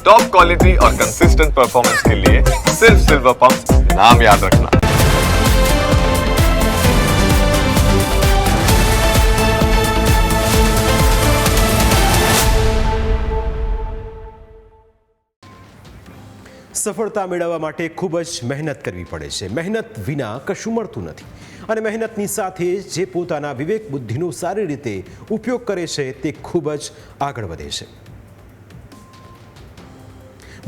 Top quality और consistent performance के लिए सिर्फ सिल्वर पंप नाम याद रखना સફળતા મેળવવા માટે ખૂબ જ મહેનત કરવી પડે છે મહેનત વિના કશું મળતું નથી અને મહેનતની સાથે જે પોતાના વિવેક બુદ્ધિનો સારી રીતે ઉપયોગ કરે છે તે ખૂબ જ આગળ વધે છે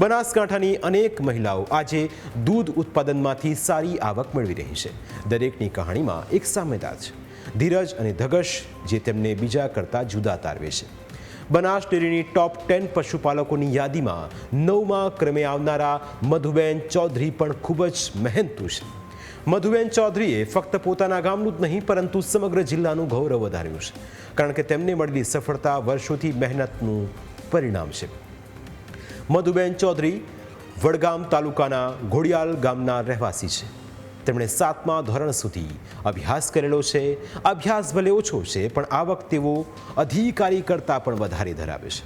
બનાસકાંઠાની અનેક મહિલાઓ આજે દૂધ ઉત્પાદનમાંથી સારી આવક મેળવી રહી છે. દરેકની કહાણીમાં એક સામ્યતા છે. ધીરજ અને ધગશ જે તેમને બીજા કરતાં જુદા તારવે છે. બનાસ ડેરીની ટોપ ટેન પશુપાલકોની યાદીમાં નવમા ક્રમે આવનારા મધુબેન ચૌધરી પણ ખૂબ જ મહેનતુ છે. મધુબેન ચૌધરીએ ફક્ત પોતાના ગામનું જ નહીં, પરંતુ સમગ્ર જિલ્લાનું ગૌરવ વધાર્યું છે. કારણ કે તેમને મળેલી સફળતા વર્ષોથી મહેનતનું પરિણામ છે. મધુબેન ચૌધરી વડગામ તાલુકાના ઘોડિયાલ ગામના રહેવાસી છે. તેમણે સાતમા ધોરણ સુધી અભ્યાસ કરેલો છે. અભ્યાસ ભલે ઓછો છે, પણ આવક તેઓ અધિકારી કરતાં પણ વધારે ધરાવે છે.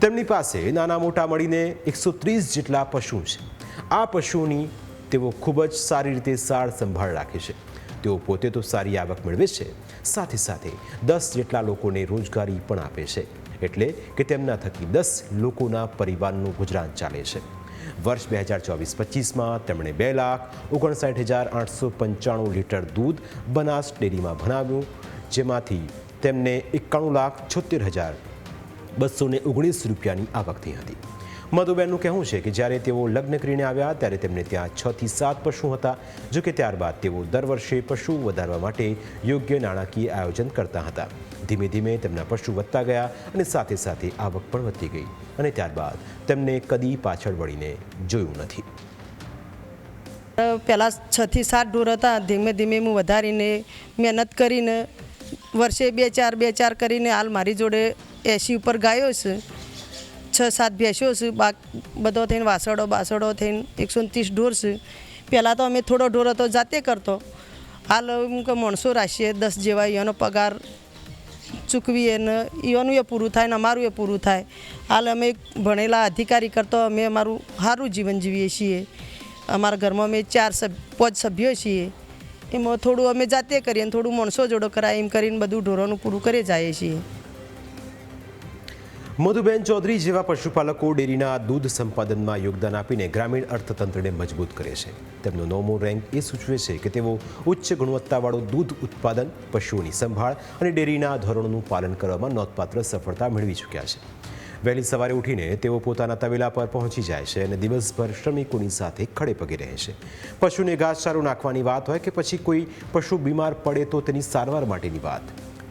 તેમની પાસે નાના મોટા મળીને એકસો ત્રીસ જેટલા પશુ છે. આ પશુઓની તેઓ ખૂબ જ સારી રીતે સાર સંભાળ રાખે છે. તેઓ પોતે તો સારી આવક મેળવે છે. સાથે સાથે દસ જેટલા લોકોને રોજગારી પણ આપે છે. એટલે કે તેમના થકી દસ લોકોના પરિવારનું ગુજરાન ચાલે છે. વર્ષ બે હજાર ચોવીસ પચીસમાં તેમણે બે લાખ ઓગણસાઠ હજાર આઠસો પંચાણું લીટર દૂધ બનાસ ડેરીમાં ભણાવ્યું, જેમાંથી તેમને એકાણું લાખ છોતેર હજાર બસો ઓગણીસ રૂપિયાની આવક થઈ હતી. મધુબેનનું કહેવું છે કે જ્યારે તેઓ લગ્ન કરીને આવ્યા ત્યારે તેમને ત્યાં છ થી સાત પશુ હતા, જો કે ત્યારબાદ તેઓ દર વર્ષે પશુ વધારવા માટે યોગ્ય નાણાકીય આયોજન કરતા હતા. ધીમે ધીમે તેમના પશુ વધતા ગયા અને સાથે સાથે આવક પણ વધતી ગઈ અને ત્યારબાદ તેમને કદી પાછળ વળીને જોયું નથી. પહેલાં છથી સાત ઢોર હતા, ધીમે ધીમે હું વધારીને મહેનત કરીને વર્ષે બે ચાર બે ચાર કરીને હાલ મારી જોડે એસી ઉપર ગાયો છે. છ સાત ભેંસો છે, બાક બધો થઈને વાસળો બાસળો થઈને એકસો ત્રીસ ઢોર છે. પહેલાં તો અમે થોડો ઢોર હતો, જાતે કરતો. હાલ હું કે માણસો રાખીએ દસ જેવા એનો પગાર ચૂકવીએ ને એનું એ પૂરું થાય ને અમારું એ પૂરું થાય. હાલ અમે ભણેલા અધિકારી કરતો, અમે અમારું સારું જીવન જીવીએ છીએ. અમારા ઘરમાં અમે ચાર સભ્ય, પાંચ સભ્યો છીએ. એમાં થોડું અમે જાતે કરીએ થોડું માણસો જોડો કરાય, એમ કરીને બધું ઢોરોનું પૂરું કરી જઈએ છીએ. મધુબેન ચૌધરી જેવા પશુપાલકો ડેરીના દૂધ સંપાદનમાં યોગદાન આપીને ગ્રામીણ અર્થતંત્રને મજબૂત કરે છે. તેમનો નવમો રેન્ક એ સૂચવે છે કે તેઓ ઉચ્ચ ગુણવત્તાવાળું દૂધ ઉત્પાદન, પશુઓની સંભાળ અને ડેરીના ધોરણોનું પાલન કરવામાં નોંધપાત્ર સફળતા મેળવી ચૂક્યા છે. વહેલી સવારે ઉઠીને તેઓ પોતાના તવેલા પર પહોંચી જાય છે અને દિવસભર શ્રમિકોની સાથે ખડે પગે રહે છે. પશુને ઘાસચારો નાખવાની વાત હોય કે પછી કોઈ પશુ બીમાર પડે તો તેની સારવાર માટેની વાત.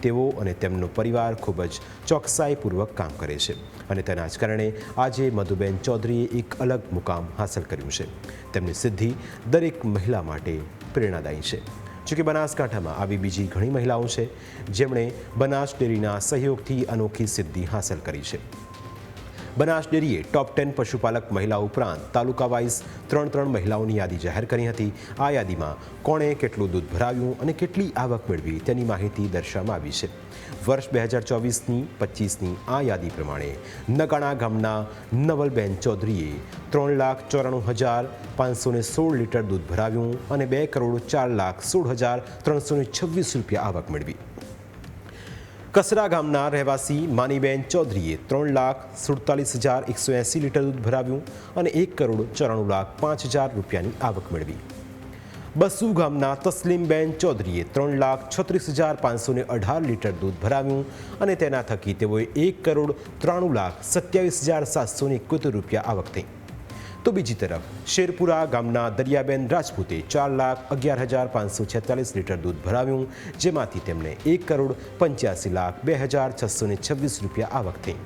તેઓ અને તેમનો પરિવાર ખૂબ જ ચોકસાઈપૂર્વક કામ કરે છે. અને તેના જ કારણે આજે મધુબેન ચૌધરીએ એક અલગ મુકામ હાંસલ કર્યું છે. તેમની સિદ્ધિ દરેક મહિલા માટે પ્રેરણાદાયી છે. જોકે બનાસકાંઠામાં આવી બીજી ઘણી મહિલાઓ છે, જેમણે બનાસ ડેરીના સહયોગથી અનોખી સિદ્ધિ હાંસલ કરી છે. બનાસ ડેરીએ ટોપ ટેન પશુપાલક મહિલા ઉપરાંત તાલુકા વાઇઝ ત્રણ ત્રણ મહિલાઓની યાદી જાહેર કરી હતી. આ યાદીમાં કોણે કેટલું દૂધ ભરાવ્યું અને કેટલી આવક મેળવી તેની માહિતી દર્શાવવામાં આવી છે. વર્ષ બે હજાર ચોવીસની પચીસની આ યાદી પ્રમાણે નગાણા ગામના નવલબેન ચૌધરીએ ત્રણ લાખ ચોરાણું હજાર પાંચસો ને સોળ લીટર દૂધ ભરાવ્યું અને બે કરોડ ચાર લાખ સોળ હજાર ત્રણસો છવ્વીસ રૂપિયા આવક મેળવી. કસરા ગામના રહેવાસી માનીબેન ચૌધરીએ ત્રણ લાખ સુડતાલીસ હજાર એકસો એંસી લીટર દૂધ ભરાવ્યું અને એક કરોડ ચોરાણું લાખ પાંચ હજાર રૂપિયાની આવક મેળવી. બસુ ગામના તસ્લીમબેન ચૌધરીએ ત્રણ લાખ છત્રીસ હજાર પાંચસો ને અઢાર લીટર દૂધ ભરાવ્યું અને તેના થકી તેઓએ એક કરોડ ત્રાણું લાખ સત્યાવીસ હજાર સાતસો ને રૂપિયા આવક થઈ. તો બીજી તરફ, શેરપુરા, ગામના દરિયાબેન રાજપૂતે ચાર લાખ અગિયાર હજાર પાંચસો છેતાલીસ લીટર દૂધ ભરાવ્યું, જેમાંથી તેમણે એક કરોડ પંચ્યાસી લાખ બે હજાર છસો છવ્વીસ રૂપિયા આવક થઈ.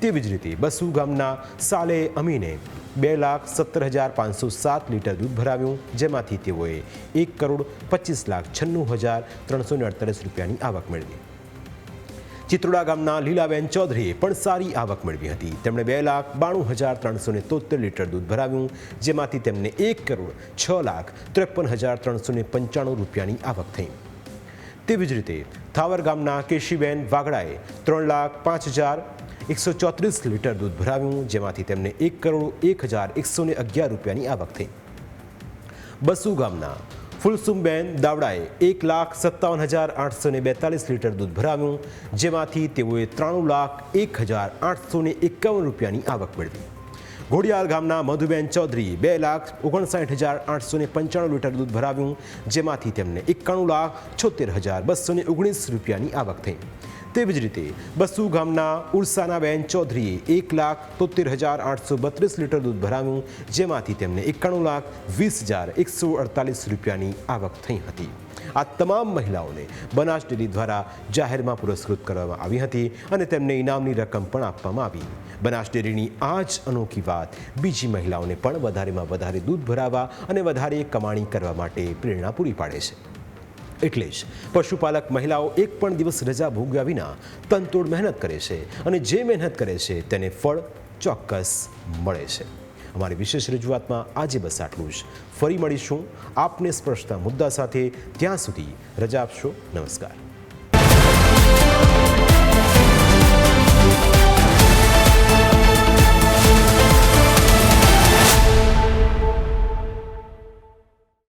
તેવી જ રીતે બસુ ગામના સાલે અમીને બે લાખ સત્તર હજાર પાંચસો સાત લીટર દૂધ ભરાવ્યું, જેમાંથી તેઓએ એક કરોડ પચીસ લાખ છન્નું હજાર ત્રણસો અડતાલીસ રૂપિયાની આવક મેળવી. ચિત્રોડા ગામના લીલાબેન ચૌધરીએ પણ સારી આવક મેળવી હતી. તેમણે બે લાખ બાણું હજાર ત્રણસો ને તોતેર લીટર દૂધ ભરાવ્યું, જેમાંથી તેમને એક કરોડ છ લાખ ત્રેપન હજાર ત્રણસો ને પંચાણું રૂપિયાની આવક થઈ. તેવી જ રીતે, થાવર ગામના કેશીબેન વાગડાએ ત્રણ લાખ પાંચ હજાર એકસો ચોત્રીસ લીટર દૂધ ભરાવ્યું, જેમાંથી તેમને એક કરોડ એક હજાર એકસો ને અગિયાર રૂપિયાની આવક થઈ. બસુ ગામના ફુલસુમબેન દાવડાએ એક લાખ સત્તાવન હજાર આઠસો ને બેતાલીસ લીટર દૂધ ભરાવ્યું. જેમાંથી તેઓએ ત્રાણું લાખ એક હજાર આઠસો ને એકાવન રૂપિયાની આવક મેળવી. ઘોડિયાલ ગામના મધુબેન ચૌધરી બે લાખ ઓગણસાઠ હજાર આઠસો ને પંચાણું લીટર દૂધ ભરાવ્યું, જેમાંથી તેમને એકાણું લાખ છોતેર હજાર બસો ને ઓગણીસ રૂપિયાની આવક થઈ. તેવી જ રીતે બસુ ગામના ઉર્સાનાબેન ચૌધરીએ એક લાખ તોતેર હજાર આઠસો બત્રીસ લીટર દૂધ ભરાવ્યું, જેમાંથી તેમને એકાણું લાખ વીસ હજાર એકસો અડતાલીસ રૂપિયાની આવક થઈ હતી. આ તમામ મહિલાઓને બનાસ ડેરી દ્વારા જાહેરમાં પુરસ્કૃત કરવામાં આવી હતી અને તેમને ઇનામની રકમ પણ આપવામાં આવી. બનાસ ડેરીની આ જ અનોખી વાત, બીજી મહિલાઓને પણ વધારેમાં વધારે દૂધ ભરાવવા અને વધારે કમાણી કરવા માટે પ્રેરણા પૂરી પાડે છે. એટલે જ પશુપાલક મહિલાઓ એક પણ દિવસ રજા ભોગવ્યા વિના તનતોડ મહેનત કરે છે અને જે મહેનત કરે છે તેને ફળ ચોક્કસ મળે છે. અમારી વિશેષ રજૂઆતમાં આજે બસ આટલું જ. ફરી મળીશું આપને સ્પર્શતા મુદ્દા સાથે ત્યાં સુધી રજા આપશો. નમસ્કાર.